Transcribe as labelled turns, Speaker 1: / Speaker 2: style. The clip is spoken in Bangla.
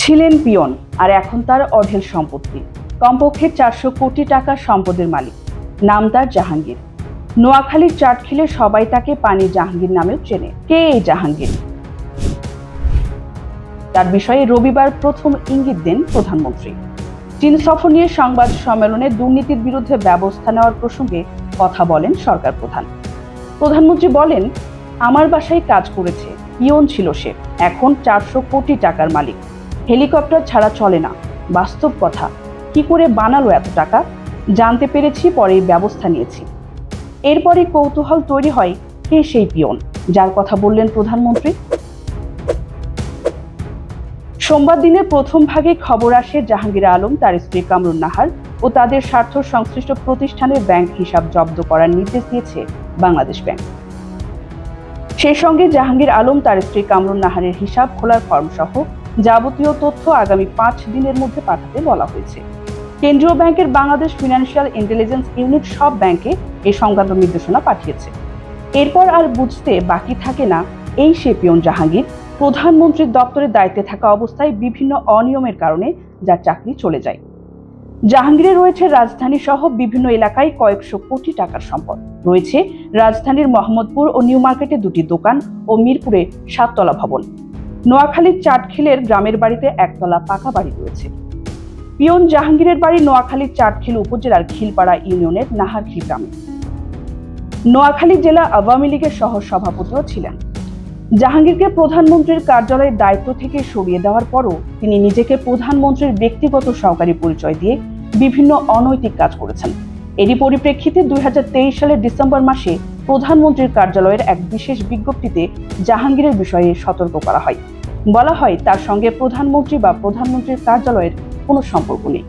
Speaker 1: ছিলেন পিয়ন আর এখন তার অঢেল সম্পত্তি। কমপক্ষে চারশো কোটি টাকার সম্পদের মালিক। নাম তার জাহাঙ্গীর। নোয়াখালীর চাটখিলে সবাই তাকে পানি জাহাঙ্গীর নামেও চেনে। কে এই জাহাঙ্গীর? তার বিষয়ে রবিবার প্রথম ইঙ্গিত দেন প্রধানমন্ত্রী। চীন সফর নিয়ে সংবাদ সম্মেলনে দুর্নীতির বিরুদ্ধে ব্যবস্থা নেওয়ার প্রসঙ্গে কথা বলেন সরকার প্রধান। প্রধানমন্ত্রী বলেন, আমার বাসায় কাজ করেছে, পিয়ন ছিল সে। এখন চারশো কোটি টাকার মালিক। হেলিকপ্টার ছাড়া চলে না। বাস্তব কথা, কি করে বানালো এত টাকা? জানতে পেরেছি, পরে ব্যবস্থা নিয়েছি। এরপরই কৌতূহল তৈরি হয় কে সেই পিয়ন, যার কথা বললেন প্রধানমন্ত্রী। সোমবার দিনের প্রথম ভাগে খবর আসে জাহাঙ্গীর আলম, তার স্ত্রী কামরুন নাহার ও তাদের স্বার্থ সংশ্লিষ্ট প্রতিষ্ঠানের ব্যাংক হিসাব জব্দ করার নির্দেশ দিয়েছে বাংলাদেশ ব্যাংক। সেই সঙ্গে জাহাঙ্গীর আলম, তার স্ত্রী কামরুন নাহারের হিসাব, খোলার ফর্ম সহ যাবতীয় তথ্য আগামী পাঁচ দিনের মধ্যে পাঠাতে বলা হয়েছে। কেন্দ্রীয় ব্যাংকের বাংলাদেশ ফিনান্সিয়াল ইন্টেলিজেন্স ইউনিট সব ব্যাংকে এই সংক্রান্ত নির্দেশনা পাঠিয়েছে। এরপর আর বুঝতে বাকি থাকে না এই সে পিয়ন জাহাঙ্গীর, প্রধানমন্ত্রীর দপ্তরের দায়িত্বে থাকা অবস্থায় বিভিন্ন অনিয়মের কারণে যার চাকরি চলে যায়। জাহাঙ্গীরে রয়েছে রাজধানী সহ বিভিন্ন এলাকায় কয়েকশো কোটি টাকার সম্পদ। রয়েছে রাজধানীর মোহাম্মদপুর ও নিউ মার্কেটে দুটি দোকান ও মিরপুরে সাততলা ভবন। নোয়াখালীর চাটখিলের গ্রামের বাড়িতে একতলা পাকা বাড়ি রয়েছে। পিয়ন জাহাঙ্গীরের বাড়ি নোয়াখালীর চাটখিল উপজেলার খিলপাড়া ইউনিয়নের নাহারখিল গ্রামে। নোয়াখালী জেলা আওয়ামী লীগের সহ সভাপতিও ছিলেন। জাহাঙ্গীরকে প্রধানমন্ত্রীর কার্যালয়ের দায়িত্ব থেকে সরিয়ে দেওয়ার পরও তিনি নিজেকে প্রধানমন্ত্রীর ব্যক্তিগত সহকারী পরিচয় দিয়ে বিভিন্ন অনৈতিক কাজ করেছেন। এরই পরিপ্রেক্ষিতে দুই হাজার তেইশ সালের ডিসেম্বর মাসে প্রধানমন্ত্রীর কার্যালয়ের এক বিশেষ বিজ্ঞপ্তিতে জাহাঙ্গীরের বিষয়ে সতর্ক করা হয়। বলা হয়, তার সঙ্গে প্রধানমন্ত্রী বা প্রধানমন্ত্রীর কার্যালয়ের কোনো সম্পর্ক নেই।